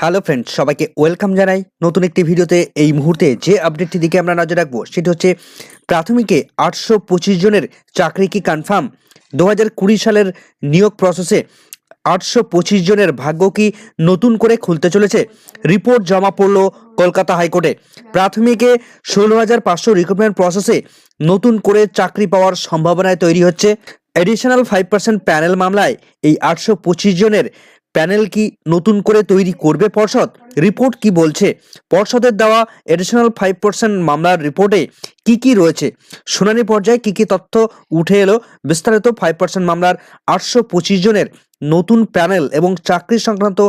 Hello friend সবাইকে welcome জানাই। নতুন একটি ভিডিওতে এই মুহূর্তে যে আপডেটটি দিকে আমরা নজর রাখব, সেটি হচ্ছে প্রাথমিকে আটশো পঁচিশ জনের চাকরি কি কনফার্ম দু হাজার কুড়ি সালের নিয়োগ প্রসেসে আটশো পঁচিশ জনের ভাগ্য কি নতুন করে খুলতে চলেছে? রিপোর্ট জমা পড়ল কলকাতা হাইকোর্টে। প্রাথমিকে ষোলো হাজার পাঁচশো রিক্রুটমেন্ট প্রসেসে নতুন করে চাকরি পাওয়ার সম্ভাবনায় তৈরি হচ্ছে। অ্যাডিশনাল ফাইভ পার্সেন্ট প্যানেল মামলায় এই আটশো পঁচিশ জনের প্যানেল কি নতুন করে তৈরি করবে পর্ষদ? রিপোর্ট কি বলছে? পর্ষদের দেওয়া এডিশনাল ফাইভ পার্সেন্ট মামলার রিপোর্টে কি কি রয়েছে? শুনানি পর্যায়ে কি কি তথ্য উঠে এলো? বিস্তারিত ফাইভ পার্সেন্ট মামলার আটশো পঁচিশ জনের নতুন প্যানেল এবং চাকরি সংক্রান্ত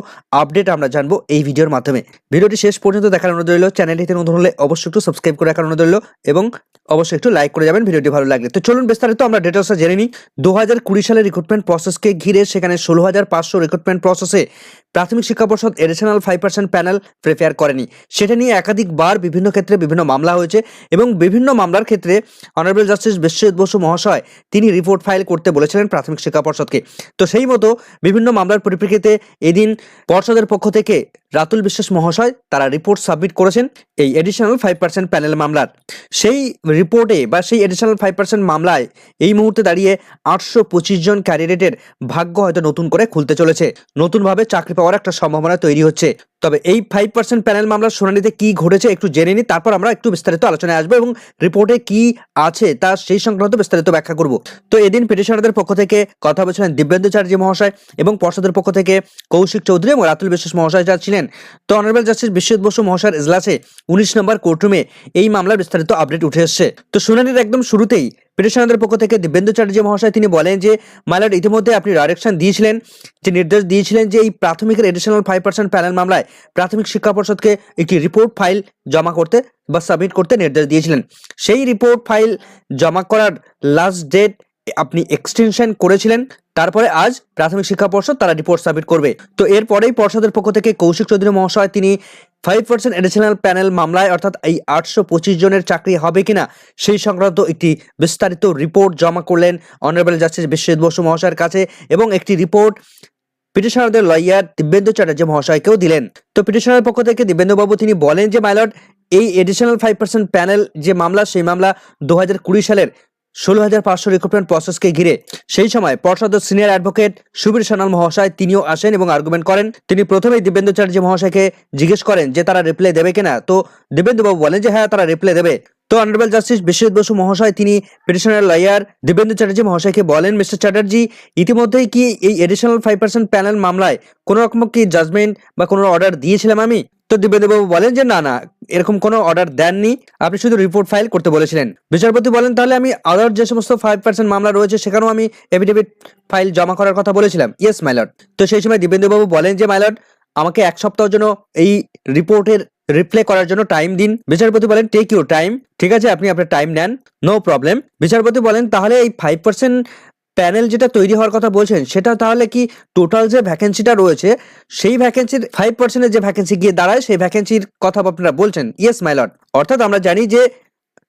আপডেট আমরা জানব এই ভিডিওর মাধ্যমে। ভিডিওটি শেষ পর্যন্ত দেখার অনুরোধ রইল। চ্যানেলটিতে নতুন হলে অবশ্যই একটু সাবস্ক্রাইব করে রাখার অনুরোধ রইল এবং অবশ্যই একটু লাইক করে যাবেন, ভিডিওটি ভালো লাগলে। তো চলুন বিস্তারিত আমরা ডিটেলসটা জেনে নিই। দু হাজার কুড়ি সালের রিক্রুটমেন্ট প্রসেসকে ঘিরে সেখানে ষোলো হাজার পাঁচশো রিক্রুটমেন্ট প্রসেসে প্রাথমিক শিক্ষা পর্ষদ additional five percent panel prepare করেনি। সেটা নিয়ে একাধিকবার বিভিন্ন ক্ষেত্রে বিভিন্ন মামলা হয়েছে এবং বিভিন্ন মামলার ক্ষেত্রে অনারেবল জাস্টিস বিশ্বজিৎ বসু মহাশয় তিনি রিপোর্ট ফাইল করতে বলেছিলেন প্রাথমিক শিক্ষা পর্ষদকে। তো সেই মতো বিভিন্ন মামলার পরিপ্রেক্ষিতে এদিন পর্ষদের পক্ষ থেকে রাতুল বিশ্বাস মহাশয় তারা রিপোর্ট সাবমিট করেছেন এই এডিশনাল ফাইভ পার্সেন্ট প্যানেল মামলার। সেই রিপোর্টে বা সেই এডিশনাল ফাইভ পার্সেন্ট মামলায় এই মুহূর্তে দাঁড়িয়ে আটশো পঁচিশ জন ক্যান্ডিডেটের ভাগ্য হয়তো নতুন করে খুলতে চলেছে। নতুনভাবে চাকরি পাওয়ার একটা সম্ভাবনা তৈরি হচ্ছে। তবে এই ফাইভ পার্সেন্ট প্যানেল মামলার শুনানিতে কি ঘটেছে একটু জেনে নিই, তারপর আমরা একটু বিস্তারিত আলোচনায় আসব এবং রিপোর্টে কি আছে তা সেই সংক্রান্ত বিস্তারিত ব্যাখ্যা করব। তো এদিন পিটিশনারদের পক্ষ থেকে কথা বলছিলেন দিব্যেন্দু চ্যাটার্জি মহাশয় এবং পর্ষদের পক্ষ থেকে কৌশিক চৌধুরী এবং রাতুল বিশ্বাস মহাশয় যা ছিলেন। তো অনারেবল জাস্টিস বিশ্বজিৎ বসু মহাশয়ের ইজলাসে উনিশ নম্বর কোর্টরুমে এই মামলার বিস্তারিত আপডেট উঠে এসছে। তো শুনানির একদম শুরুতেই পিটিশনারদের পক্ষ থেকে দিব্যেন্দু চ্যাটার্জি মহাশয় তিনি বলেন যে মাইলট ইতিমধ্যে আপনি ডাইরেকশন দিয়েছিলেন। যে নির্দেশ দিয়েছিলেন যে এই প্রাথমিকের এডিশনাল ফাইভ পার্সেন্ট প্যানেল মামলায় প্রাথমিক শিক্ষা পর্ষদকে একটি রিপোর্ট ফাইল জমা করতে বা সাবমিট করতে নির্দেশ দিয়েছিলেন। সেই রিপোর্ট ফাইল জমা করার লাস্ট ডেট আপনি এক্সটেনশন করেছিলেন, তারপরে আজ প্রাথমিক শিক্ষা পর্ষদ তারা রিপোর্ট সাবমিট করবে। তো এরপরেই পর্ষদের পক্ষ থেকে কৌশিক চৌধুরী মহাশয়, তিনি ফাইভ পার্সেন্ট এডিশনাল প্যানেল মামলায়, অর্থাৎ এই আটশো পঁচিশ জনের চাকরি হবে কিনা, সেই সংক্রান্ত একটি বিস্তারিত রিপোর্ট জমা করলেন অনারেবল জাস্টিস বিশ্বজিৎ বসু মহাশয়ের কাছে এবং একটি রিপোর্ট পিটিশনারদের লয়ার দিব্যেন্দু চ্যাটার্জি মহাশয়কেও দিলেন। তো পিটিশনারের পক্ষ থেকে দিব্যেন্দুবাবু তিনি বলেন যে মাইলট এই এডিশনাল ফাইভ পার্সেন্ট প্যানেল যে মামলা, সেই মামলা দু হাজার কুড়ি সালের ষোলো হাজার পাঁচশো রিক্রুটমেন্ট প্রসেসকে ঘিরে। সেই সময় পর্ষদের সিনিয়র অ্যাডভোকেট সুবীর সানাল মহাশয় তিনিও আসেন এবং আর্গুমেন্ট করেন। তিনি প্রথমেই দিব্যেন্দু চ্যাটার্জি মহাশয়কে জিজ্ঞেস করেন যে, তারা রিপ্লাই দেবে কিনা? তো দিব্যেন্দুবাবু বলেন যে হ্যাঁ তারা রিপ্লাই দেবে। তো অনারেবল জাস্টিস বিশ্বজিৎ বসু মহাশয়, তিনি পিটিশনার লয়ার দিব্যেন্দু চ্যাটার্জি মহাশয়কে বলেন মিস্টার চ্যাটার্জি ইতিমধ্যেই কি এই এডিশনাল ফাইভ পার্সেন্ট প্যানেল মামলায় কোনো রকম কি জাজমেন্ট বা কোনো অর্ডার দিয়েছিলাম আমি? তো দিব্যেন্দুবাবু বলেন যে, না না, এরকম কোনো অর্ডার দেননি। আপনি শুধু রিপোর্ট ফাইল করতে বলেছিলেন। বিচারপতি বলেন, তাহলে আমি আদার যে সমস্ত ফাইভ পার্সেন্ট মামলা রয়েছে, সেখানেও আমি এফিডেভিট ফাইল জমা করার কথা বলেছিলাম। ইয়েস মাইলট তো সেই সময় দিব্যেন্দুবাবু বলেন যে মাইলট আমাকে এক সপ্তাহের জন্য এই রিপোর্টের রিপ্লাই করার জন্য টাইম দিন। বিচারপতি বলেন টেক ইউর টাইম ঠিক আছে, আপনি আপনার টাইম নেন। নো প্রবলেম বিচারপতি বলেন, তাহলে এই ফাইভ পার্সেন্ট প্যানেল যেটা তৈরি হওয়ার কথা বলছেন, সেটা তাহলে কি টোটাল যে ভ্যাকেন্সিটা রয়েছে, সেই ভ্যাকেন্সির ফাইভ পার্সেন্টের যে ভ্যাকেন্সি গিয়ে দাঁড়ায়, সেই ভ্যাকেন্সির কথা আপনারা বলছেন? ইয়েস মাইলট অর্থাৎ আমরা জানি যে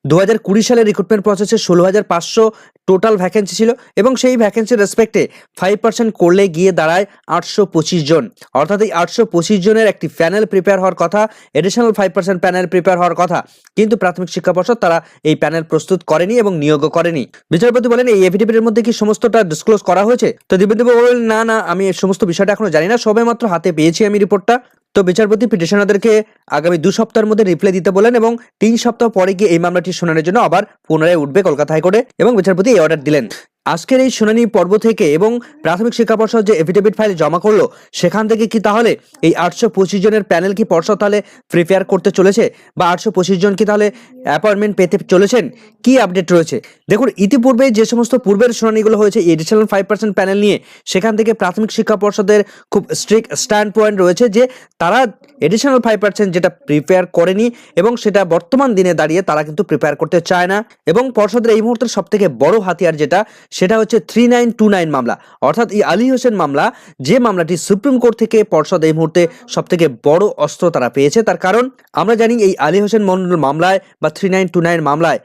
দু হাজার কুড়ি সালের রিক্রুটমেন্ট প্রসেসে ষোলো হাজার পাঁচশো টোটাল ভ্যাকেন্সি ছিল এবং সেই ভ্যাকেন্সির রেসপেক্টে ফাইভ পার্সেন্ট করলে গিয়ে দাঁড়ায় আটশো পঁচিশ জন। অর্থাৎ এই আটশো পঁচিশ জনের একটি প্যানেল প্রিপেয়ার হওয়ার কথা additional five percent panel prepare হওয়ার কথা। কিন্তু প্রাথমিক শিক্ষা পর্ষদ তারা এই প্যানেল প্রস্তুত করেনি এবং নিয়োগও করেনি। বিচারপতি বলেন, এই এফিডেভিটের মধ্যে কি সমস্তটা ডিসক্লোজ করা হয়েছে? তো দিব্যদেব বলেন না না, আমি এই সমস্ত বিষয়টা এখনও জানি না। সবে মাত্র হাতে পেয়েছি আমি রিপোর্টটা তো বিচারপতি পিটিশনারদেরকে আগামী দু সপ্তাহের মধ্যে রিপ্লাই দিতে বলেন এবং তিন সপ্তাহ পরে গিয়ে এই মামলাটি শুনানির জন্য আবার পুনরায় উঠবে কলকাতা হাইকোর্টে এবং বিচারপতি এই অর্ডার দিলেন। আজকের এই শুনানি পর্ব থেকে এবং প্রাথমিক শিক্ষা পর্ষদ যে এফিডেভিট ফাইল জমা করল, সেখান থেকে কি তাহলে এই আটশো পঁচিশ জনের প্যানেল কি পর্ষদ তাহলে প্রিপেয়ার করতে চলেছে? বা আটশো পঁচিশ জন কি তাহলে অ্যাপয়েন্টমেন্ট পেতে চলেছেন? কি আপডেট রয়েছে? দেখুন, ইতিপূর্বে যে সমস্ত পূর্বের শুনানিগুলো হয়েছে এডিশনাল ফাইভ পার্সেন্ট প্যানেল নিয়ে, সেখান থেকে প্রাথমিক শিক্ষা পর্ষদের খুব স্ট্রিক্ট স্ট্যান্ড পয়েন্ট রয়েছে যে তারা এডিশনাল ফাইভ পার্সেন্ট যেটা প্রিপেয়ার করেনি এবং সেটা বর্তমান দিনে দাঁড়িয়ে তারা কিন্তু প্রিপেয়ার করতে চায় না। এবং পর্ষদের এই মুহূর্তের সব থেকে বড় হাতিয়ার যেটা সেটা হচ্ছে থ্রি নাইন টু নাইন মামলা। অর্থাৎ এই আলী হোসেন মামলা, যে মামলাটি সুপ্রিম কোর্ট থেকে পর্ষদ এই মুহূর্তে সব থেকে বড় অস্ত্র তারা পেয়েছে। তার কারণ, আমরা জানি এই আলী হোসেন মন্ডল মামলায় বা থ্রি নাইন টু নাইন মামলায়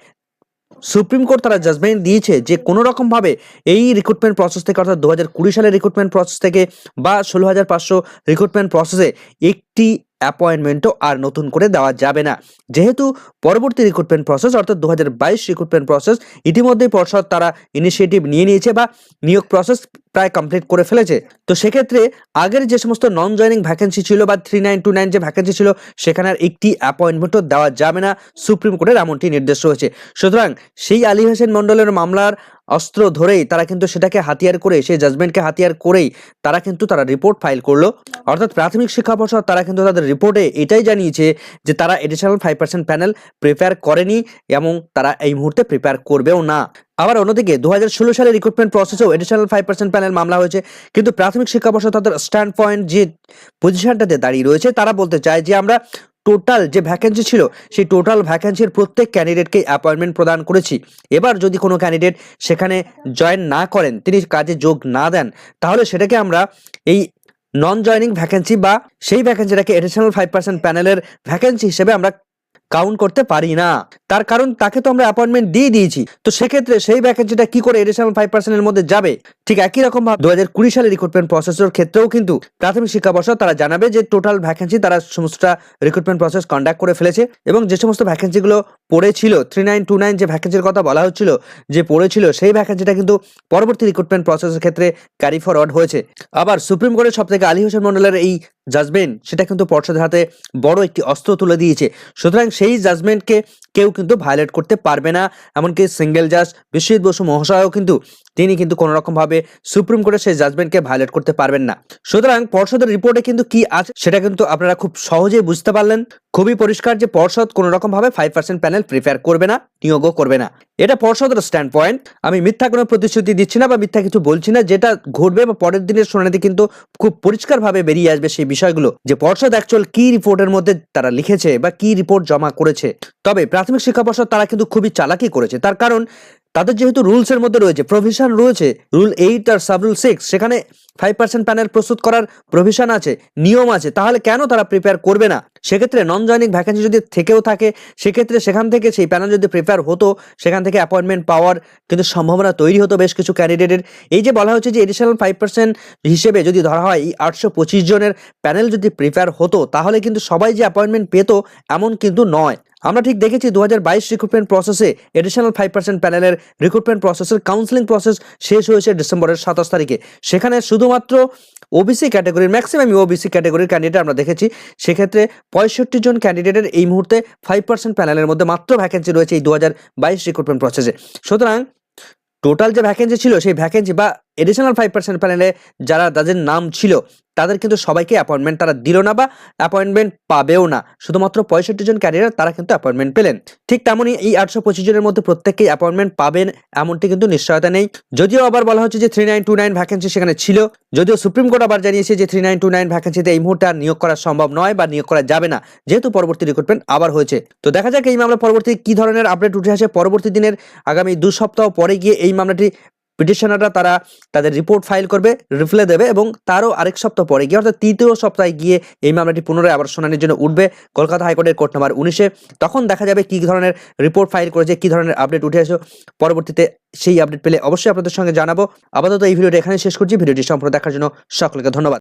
সুপ্রিম কোর্ট তারা জাজমেন্ট দিয়েছে যে কোনো রকমভাবে এই রিক্রুটমেন্ট প্রসেস থেকে, অর্থাৎ দু হাজার কুড়ি সালের রিক্রুটমেন্ট প্রসেস থেকে বা ষোলো হাজার পাঁচশো রিক্রুটমেন্ট প্রসেসে একটি অ্যাপয়েন্টমেন্টও আর নতুন করে দেওয়া যাবে না। যেহেতু পরবর্তী রিক্রুটমেন্ট প্রসেস অর্থাৎ দু হাজার বাইশ রিক্রুটমেন্ট প্রসেস ইতিমধ্যেই পর্ষদ তারা ইনিশিয়েটিভ নিয়ে নিয়েছে বা নিয়োগ প্রসেস প্রায় কমপ্লিট করে ফেলেছে। তো সেক্ষেত্রে আগের যে সমস্ত নন জয়নিং ভ্যাকেন্সি ছিল বা থ্রি নাইন টু নাইন যে ভ্যাকেন্সি ছিল, সেখানে আর একটি অ্যাপয়েন্টমেন্টও দেওয়া যাবে না। সুপ্রিম কোর্টের এমনটি নির্দেশ রয়েছে। সুতরাং সেই আলী হোসেন মণ্ডলের মামলার অস্ত্র ধরেই তারা কিন্তু সেটাকে হাতিয়ার করে, সেই জাজমেন্টকে হাতিয়ার করেই তারা কিন্তু তারা রিপোর্ট ফাইল করল। অর্থাৎ প্রাথমিক শিক্ষা পর্ষদ তারা কিন্তু তাদের রিপোর্টে এটাই জানিয়েছে যে তারা additional five percent panel prepare করেনি এবং তারা এই মুহূর্তে প্রিপেয়ার করবেও না। আবার অন্যদিকে দু হাজার ষোলো সালের রিক্রুটমেন্ট প্রসেসেও এডিশনাল ফাইভ পার্সেন্ট প্যানেল মামলা হয়েছে। কিন্তু প্রাথমিক শিক্ষা পর্ষদ তাদের স্ট্যান্ড পয়েন্ট যে পজিশনটাতে দাঁড়িয়ে রয়েছে, তারা বলতে চায় যে আমরা টোটাল যে ভ্যাকেন্সি ছিল, সেই টোটাল ভ্যাকেন্সির প্রত্যেক ক্যান্ডিডেটকে অ্যাপয়েন্টমেন্ট প্রদান করেছি। এবার যদি কোনো ক্যান্ডিডেট সেখানে জয়েন না করেন, তিনি কাজে যোগ না দেন, তাহলে সেটাকে আমরা এই নন জয়নিং ভ্যাকেন্সি বা সেই ভ্যাকেন্সিটাকে এডিশনাল ফাইভ পার্সেন্ট প্যানেলের ভ্যাকেন্সি হিসেবে আমরা কাউন্ট করতে পারি না। তার কারণ তাকে তো আমরা অ্যাপয়েন্টমেন্ট দিয়ে দিয়েছি। তো সেক্ষেত্রে সেই ভ্যাকেন্সিটা কি করে এডিশনাল ফাইভ পার্সেন্টের মধ্যে যাবে? ঠিক একই রকম ভাবে দু হাজার কুড়ি সালের রিক্রুটমেন্ট প্রসেসের ক্ষেত্রেও কিন্তু প্রাথমিক শিক্ষা পর্ষদ তারা জানাবে যে টোটাল ভ্যাকেন্সি তারা সমস্তটা রিক্রুটমেন্ট প্রসেস কন্ডাক্ট করে ফেলেছে এবং যে সমস্ত ভ্যাকেন্সিগুলো পড়েছিল থ্রি নাইন টু নাইন যে ভ্যাকেন্সির কথা বলা হচ্ছিল, যে পড়েছিল, সেই ভ্যাকেন্সিটা কিন্তু পরবর্তী রিক্রুটমেন্ট প্রসেসের ক্ষেত্রে ক্যারি ফরওয়ার্ড হয়েছে। আবার সুপ্রিম কোর্টের সব থেকে আলী হোসেন মন্ডলের এই জাজমেন্ট সেটা কিন্তু পর্ষদের হাতে বড় একটি অস্ত্র তুলে দিয়েছে। সুতরাং সেই জাজমেন্টকে কেউ কিন্তু ভায়োলেট করতে পারবে না, এমনকি সিঙ্গেল জাজ বিশ্বজিৎ বসু মহাশয়ও কিন্তু, তিনি কিন্তু কোনো রকমভাবে সুপ্রিম কোর্টের সেই জাজমেন্টকে ভায়োলেট করতে পারবেন না। সুতরাং পর্ষদের রিপোর্টে কিন্তু কি আছে, সেটা কিন্তু আপনারা খুব সহজেই বুঝতে পারলেন। খুবই পরিষ্কার যে পর্ষদ কোনো রকমভাবে ফাইভ পার্সেন্ট প্যানেল প্রিফার করবে না, নিয়োগও করবে না। এটা পর্ষদের স্ট্যান্ড পয়েন্ট আমি মিথ্যা কোনো প্রতিশ্রুতি দিচ্ছি না বা মিথ্যা কিছু বলছি না, যেটা ঘটবে বা পরের দিনের শুনানিতে কিন্তু খুব পরিষ্কারভাবে বেরিয়ে আসবে সেই বিষয়গুলো। যে পর্ষদ অ্যাকচুয়াল কি রিপোর্টের মধ্যে তারা লিখেছে বা কি রিপোর্ট জমা করেছে। তবে প্রাথমিক শিক্ষা পর্ষদ তারা কিন্তু খুবই চালাকি করেছে। তার কারণ তাদের যেহেতু রুলস এর মধ্যে রয়েছে প্রভিশন রয়েছে রুল এইট আর সাব রুল সিক্স সেখানে ফাইভ পার্সেন্ট প্যানেল প্রস্তুত করার প্রভিশন আছে, নিয়ম আছে, তাহলে কেন তারা প্রিপেয়ার করবে না? সেক্ষেত্রে নন জয়নিং ভ্যাকেন্সি যদি থেকেও থাকে, সেক্ষেত্রে সেখান থেকে সেই প্যানেল যদি প্রিপেয়ার হতো, সেখান থেকে অ্যাপয়েন্টমেন্ট পাওয়ার কিন্তু সম্ভাবনা তৈরি হতো বেশ কিছু ক্যান্ডিডেটের এই যে বলা হচ্ছে যে এডিশনাল ফাইভ পার্সেন্ট হিসেবে যদি ধরা হয়, এই আটশো পঁচিশ জনের প্যানেল যদি প্রিপেয়ার হতো, তাহলে কিন্তু সবাই যে অ্যাপয়েন্টমেন্ট পেতো, এমন কিন্তু নয়। আমরা ঠিক দেখেছি দু হাজার বাইশ recruitment process additional five percent প্যানেলের রিক্রুটমেন্ট প্রসেসের কাউন্সিলিং প্রসেস শেষ হয়েছে ডিসেম্বরের সাতাশ তারিখে। সেখানে শুধুমাত্র ওবিসি ক্যাটাগরির ম্যাক্সিমাম ওবিসি ক্যাটাগরির ক্যান্ডিডেট আমরা দেখেছি। সেক্ষেত্রে পঁয়ষট্টি জন ক্যান্ডিডেটের এই মুহূর্তে ফাইভ পার্সেন্ট প্যানেলের মধ্যে মাত্র ভ্যাকেন্সি রয়েছে এই দু হাজার বাইশ রিক্রুটমেন্ট প্রসেসে সুতরাং টোটাল যে ভ্যাকেন্সি ছিল, সেই ভ্যাকেন্সি বা এডিশনাল ফাইভ পার্সেন্ট প্যানেলে যারা যাদের নাম ছিল, তাদের কিন্তু সবাইকে অ্যাপয়েন্টমেন্ট তারা দিল না বা অ্যাপয়েন্টমেন্ট পাবেও না। শুধুমাত্র পঁয়ষট্টি জন ক্যারিয়ার তারা কিন্তু অ্যাপয়েন্টমেন্ট পেলেন। ঠিক তেমনই এই আটশো পঁচিশ জনের মধ্যে প্রত্যেককেই অ্যাপয়েন্টমেন্ট পাবেন, এমনটি কিন্তু নিশ্চয়তা নেই। যদিও আবার বলা হচ্ছে যে three nine two nine vacancy সেখানে ছিল, যদিও সুপ্রিম কোর্ট আবার জানিয়েছে যে থ্রি নাইন টু নাইন ভ্যাকেন্সিতে এই মুহূর্তে আর নিয়োগ করা সম্ভব নয় বা নিয়োগ করা যাবে না, যেহেতু পরবর্তী রিক্রুটমেন্ট আবার হয়েছে। তো দেখা যাক এই মামলা পরবর্তী কি ধরনের আপডেট উঠে আসে। পরবর্তী দিনের আগামী দু সপ্তাহ পরে গিয়ে এই মামলাটি পিটিশনাররা তারা তাদের রিপোর্ট ফাইল করবে রিপ্লে দেবে এবং তারও আরেক সপ্তাহ পরে গিয়ে, অর্থাৎ তৃতীয় সপ্তাহে গিয়ে এই মামলাটি পুনরায় আবার শুনানির জন্য উঠবে কলকাতা হাইকোর্টের কোর্ট নাম্বার উনিশে। তখন দেখা যাবে কী ধরনের রিপোর্ট ফাইল করেছে, কী ধরনের আপডেট উঠে আসে। পরবর্তীতে সেই আপডেট পেলে অবশ্যই আপনাদের সঙ্গে জানাব। আপাতত এই ভিডিওটি এখানে শেষ করছি। ভিডিওটি সম্পূর্ণ দেখার জন্য সকলকে ধন্যবাদ।